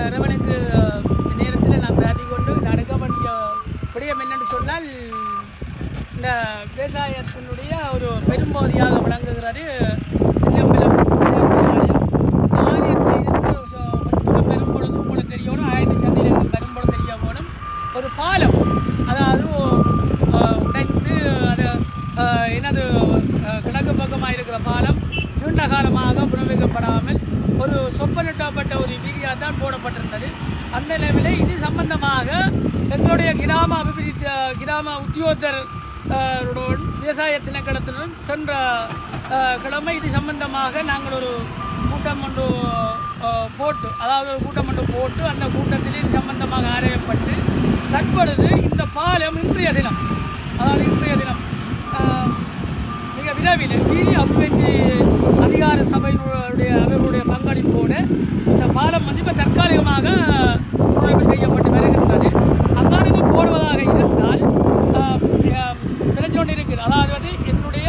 இறைவனுக்கு நேரத்தில் நான் பிரார்த்தி கொண்டு நடக்க வேண்டிய விடயம் என்னென்னு சொன்னால் இந்த விவசாயத்தினுடைய ஒரு பெரும்போதியாக விளங்குகிறது. சின்னம்பலம் ஆலயம். இந்த ஆலயத்தில் கொஞ்சம் பெரும்பொழுது உங்களுக்கு தெரியணும் ஆயிரத்தி சந்தையில் இருந்து பெரும்பொழுது தெரிய போகணும் ஒரு பாலம் அதாவது அஹ், உடைந்து அது அஹ், என்னது அஹ், கிழக்கு பக்கமாக இருக்கிற பாலம். நீண்ட காலமாக புனர்விக்கப்படாமல் ஒரு சொப்பனிட்டப்பட்ட ஒரு வீதியாக தான் போடப்பட்டிருந்தது. அந்த நிலையில் இது சம்பந்தமாக எங்களுடைய கிராம அபிவிருத்தி கிராம உத்தியோகத்தர் விவசாய திணைக்களத்துடன் சென்ற கிழமை இது சம்பந்தமாக நாங்கள் ஒரு கூட்டம் ஒன்று போட்டு அதாவது ஒரு கூட்டம் ஒன்று போட்டு அந்த கூட்டத்தில் இது சம்பந்தமாக ஆராயப்பட்டு தற்பொழுது இந்த பாலம் இன்றைய தினம் அதாவது இன்றைய தினம் மிக விரைவில் வீதி அபிவிருத்தி அதிகார சபையினுடைய அவர்களுடைய பங்களிப்போடு இந்த பாலம் வந்து இப்போ தற்காலிகமாக நுழைவு செய்யப்பட்டு வருகின்றது. அங்கானுக்கு போடுவதாக இருந்தால் ஆஹ், பிரச்சனை இருக்குது அதாவது வந்து என்னுடைய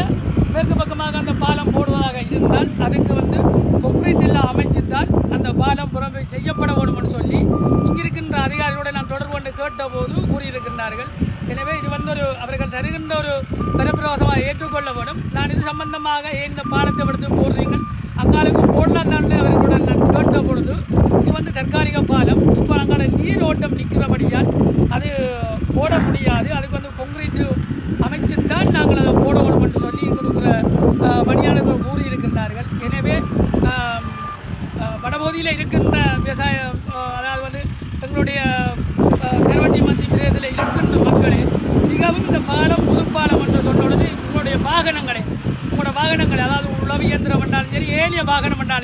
மேற்கு பக்கமாக அந்த பாலம் போடுவதாக இருந்தால் அதுக்கு வந்து கொக்ரீட் எல்லாம் அமைச்சிருந்தால் அந்த பாலம் புறம்பு செய்யப்பட வேண்டும்னு சொல்லி இங்கிருக்கின்ற அதிகாரிகளுடன் நான் தொடர்பு கொண்டு கேட்டபோது கூறியிருக்கின்றார்கள். எனவே இது வந்து ஒரு அவர்கள் தருகின்ற ஒரு பரப்பிரவாசமாக ஏற்றுக்கொள்ள வேண்டும். நான் இது சம்பந்தமாக ஏன் இந்த பாடத்தை எடுத்து போடுறீங்க அங்காளுக்கு போடலாம் தான் அவர்களுடன் நான் கேட்ட பொழுது இது வந்து தற்காலிக பாலம். இப்போ அங்கால நீர் ஓட்டம் நிற்கிறபடியால் அது போட முடியாது. அதுக்கு வந்து கொங்கிரீட்டு அமைச்சுத்தான் நாங்கள் அதை போட வேண்டும் என்று சொல்லி கொடுக்குற பணியாளர்கள் பணியாளர்கள் கூறியிருக்கின்றார்கள். எனவே வடபகுதியில் இருக்கின்ற விவசாயம் அதாவது வாகனங்களை உங்களோட வாகனங்களை அதாவது உழவு இயந்திரம் பண்ணாலும் சரி ஏனைய வாகனம் பண்ணாலும்